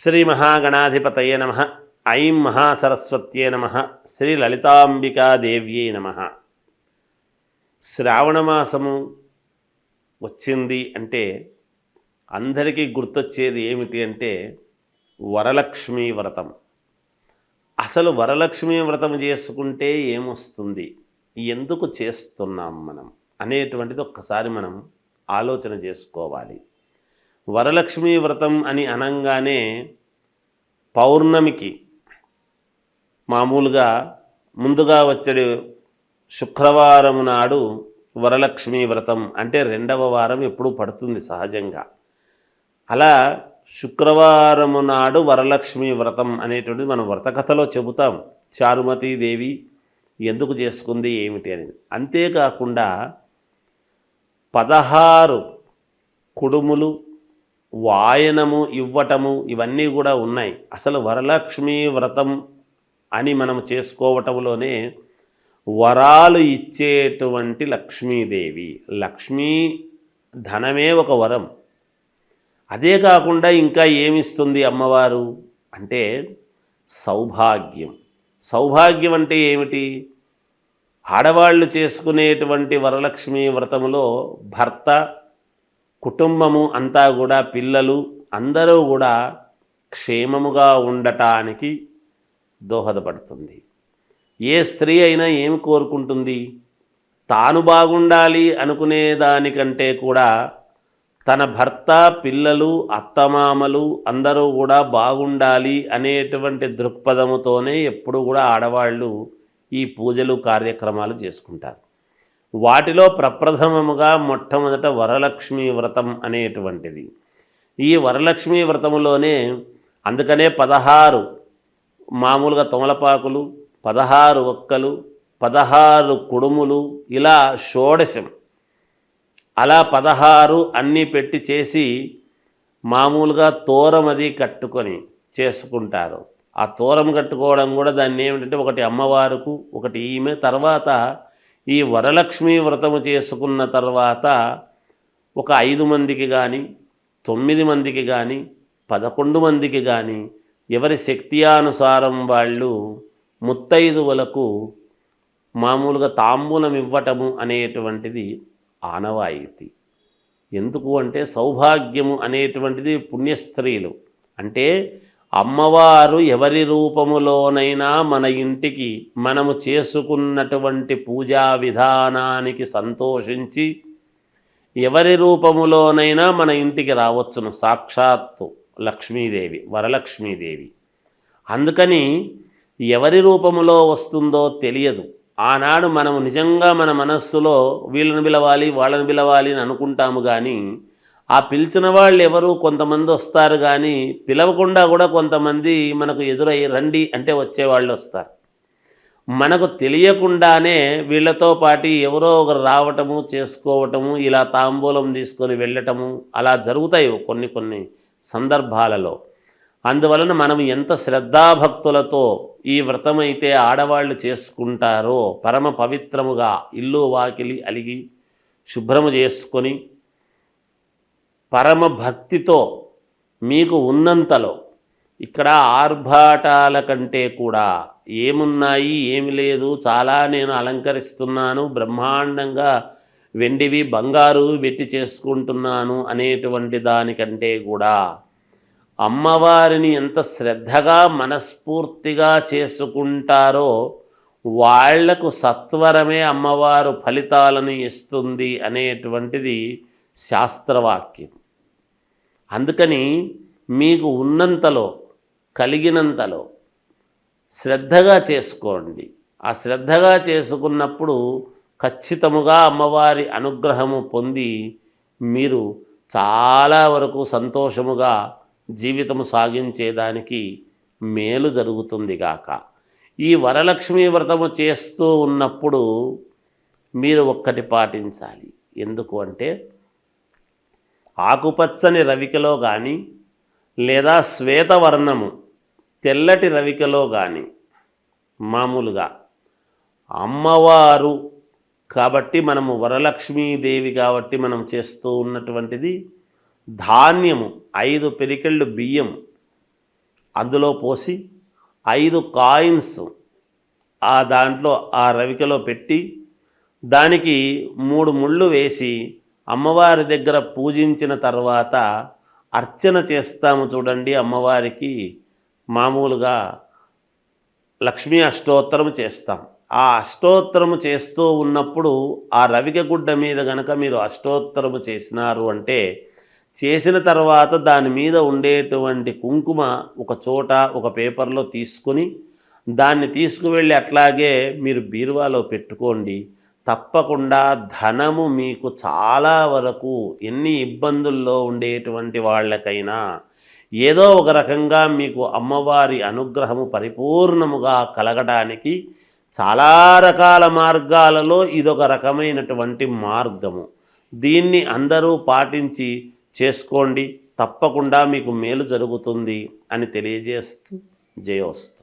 శ్రీ మహాగణాధిపతయ నమ. ఐం మహాసరస్వత్యే నమ. శ్రీ లలితాంబికాదేవ్యే నమ. శ్రావణమాసము వచ్చింది అంటే అందరికీ గుర్తొచ్చేది ఏమిటి అంటే వరలక్ష్మీ వ్రతం. అసలు వరలక్ష్మీ వ్రతం చేసుకుంటే ఏమొస్తుంది? ఎందుకు చేస్తున్నాం మనం? అనేటువంటిది ఒక్కసారి మనం ఆలోచన చేసుకోవాలి. వరలక్ష్మీ వ్రతం అని అనంగానే పౌర్ణమికి మామూలుగా ముందుగా వచ్చే శుక్రవారం నాడు వరలక్ష్మీ వ్రతం అంటే రెండవ వారం ఎప్పుడు పడుతుంది సహజంగా. అలా శుక్రవారము నాడు వరలక్ష్మి వ్రతం అనేటువంటిది మనం వ్రతకథలో చెబుతాం. చారుమతి దేవి ఎందుకు చేసుకుంది ఏమిటి అనేది అంతేకాకుండా పదహారు కుడుములు వాయనము ఇవ్వటము ఇవన్నీ కూడా ఉన్నాయి. అసలు వరలక్ష్మి వ్రతం అని మనం చేసుకోవటంలోనే వరాలు ఇచ్చేటువంటి లక్ష్మీదేవి. లక్ష్మీ ధనమే ఒక వరం. అదే కాకుండా ఇంకా ఏమిస్తుంది అమ్మవారు? అంటే సౌభాగ్యం. సౌభాగ్యం అంటే ఏమిటి? ఆడవాళ్ళు చేసుకునేటువంటి వరలక్ష్మి వ్రతంలో భర్త కుటుంబము అంతా కూడా పిల్లలు అందరూ కూడా క్షేమముగా ఉండటానికి దోహదపడుతుంది. ఏ స్త్రీ అయినా ఏమి కోరుకుంటుంది? తాను బాగుండాలి అనుకునే దానికంటే కూడా తన భర్త పిల్లలు అత్తమామలు అందరూ కూడా బాగుండాలి అనేటువంటి దృక్పథముతోనే ఎప్పుడు కూడా ఆడవాళ్ళు ఈ పూజలు కార్యక్రమాలు చేసుకుంటారు. వాటిలో ప్రప్రథమముగా మొట్టమొదట వరలక్ష్మి వ్రతం అనేటువంటిది. ఈ వరలక్ష్మీ వ్రతములోనే అందుకనే పదహారు మామూలుగా తోమలపాకులు పదహారు ఒక్కలు పదహారు కుడుములు ఇలా షోడశం. అలా పదహారు అన్నీ పెట్టి చేసి మామూలుగా తోరమది కట్టుకొని చేసుకుంటారు. ఆ తోరం కట్టుకోవడం కూడా దాన్ని ఏమిటంటే ఒకటి అమ్మవారుకు ఒకటి ఈమె తర్వాత ఈ వరలక్ష్మి వ్రతము చేసుకున్న తర్వాత ఒక ఐదు మందికి కానీ తొమ్మిది మందికి కానీ పదకొండు మందికి కానీ ఎవరి శక్తియానుసారం వాళ్ళు ముత్తైదువులకు మామూలుగా తాంబూలం ఇవ్వటము అనేటువంటిది ఆనవాయితీ. ఎందుకు అంటే సౌభాగ్యము అనేటువంటిది పుణ్యస్త్రీలు. అంటే అమ్మవారు ఎవరి రూపములోనైనా మన ఇంటికి మనము చేసుకున్నటువంటి పూజా విధానానికి సంతోషించి ఎవరి రూపములోనైనా మన ఇంటికి రావచ్చును. సాక్షాత్తు లక్ష్మీదేవి వరలక్ష్మీదేవి. అందుకని ఎవరి రూపములో వస్తుందో తెలియదు. ఆనాడు మనము నిజంగా మన మనస్సులో వీళ్ళని పిలవాలి వాళ్ళని పిలవాలి అని అనుకుంటాము కానీ ఆ పిలిచిన వాళ్ళు ఎవరు? కొంతమంది వస్తారు కానీ పిలవకుండా కూడా కొంతమంది మనకు ఎదురై రండి అంటే వచ్చేవాళ్ళు వస్తారు. మనకు తెలియకుండానే వీళ్ళతో పాటు ఎవరో ఒకరు రావటము చేసుకోవటము ఇలా తాంబూలం తీసుకొని వెళ్ళటము అలా జరుగుతాయి కొన్ని కొన్ని సందర్భాలలో. అందువలన మనం ఎంత శ్రద్ధాభక్తులతో ఈ వ్రతమైతే ఆడవాళ్ళు చేసుకుంటారో పరమ పవిత్రముగా ఇల్లు వాకిలి అలిగి శుభ్రము చేసుకొని పరమ భక్తితో మీకు ఉన్నంతలో ఇక్కడ ఆర్భాటాల కంటే కూడా ఏమున్నాయి ఏమి లేదు చాలా నేను అలంకరిస్తున్నాను బ్రహ్మాండంగా వెండివి బంగారు పెట్టి చేసుకుంటున్నాను అనేటువంటి దానికంటే కూడా అమ్మవారిని ఎంత శ్రద్ధగా మనస్ఫూర్తిగా చేసుకుంటారో వాళ్ళకు సత్వరమే అమ్మవారు ఫలితాలను ఇస్తుంది అనేటువంటిది శాస్త్రవాక్యం. అందుకని మీకు ఉన్నంతలో కలిగినంతలో శ్రద్ధగా చేసుకోండి. ఆ శ్రద్ధగా చేసుకున్నప్పుడు ఖచ్చితముగా అమ్మవారి అనుగ్రహము పొంది మీరు చాలా వరకు సంతోషముగా జీవితము సాగించేదానికి మేలు జరుగుతుంది గాక. ఈ వరలక్ష్మి వ్రతము చేస్తూ ఉన్నప్పుడు మీరు ఒక్కటి పాటించాలి. ఎందుకు అంటే ఆకుపచ్చని రవికలో కానీ లేదా శ్వేతవర్ణము తెల్లటి రవికలో కానీ మామూలుగా. అమ్మవారు కాబట్టి మనము వరలక్ష్మీదేవి కాబట్టి మనం చేస్తూ ఉన్నటువంటిది ధాన్యము ఐదు పెరికెళ్ళు బియ్యం అందులో పోసి ఐదు కాయిన్స్ ఆ దాంట్లో ఆ రవికలో పెట్టి దానికి మూడు ముళ్ళు వేసి అమ్మవారి దగ్గర పూజించిన తర్వాత అర్చన చేస్తాము చూడండి. అమ్మవారికి మామూలుగా లక్ష్మీ అష్టోత్తరం చేస్తాం. ఆ అష్టోత్తరము చేస్తూ ఉన్నప్పుడు ఆ రవిక గుడ్డ మీద గనక మీరు అష్టోత్తరము చేసినారు అంటే చేసిన తర్వాత దాని మీద ఉండేటువంటి కుంకుమ ఒక చోట ఒక పేపర్లో తీసుకొని దాన్ని తీసుకువెళ్ళి అట్లాగే మీరు బీరువాలో పెట్టుకోండి. తప్పకుండా ధనము మీకు చాలా వరకు ఎన్ని ఇబ్బందుల్లో ఉండేటువంటి వాళ్ళకైనా ఏదో ఒక రకంగా మీకు అమ్మవారి అనుగ్రహము పరిపూర్ణముగా కలగడానికి చాలా రకాల మార్గాలలో ఇదొక రకమైనటువంటి మార్గము. దీన్ని అందరూ పాటించి చేసుకోండి. తప్పకుండా మీకు మేలు జరుగుతుంది అని తెలియజేస్తూ జయోస్తు.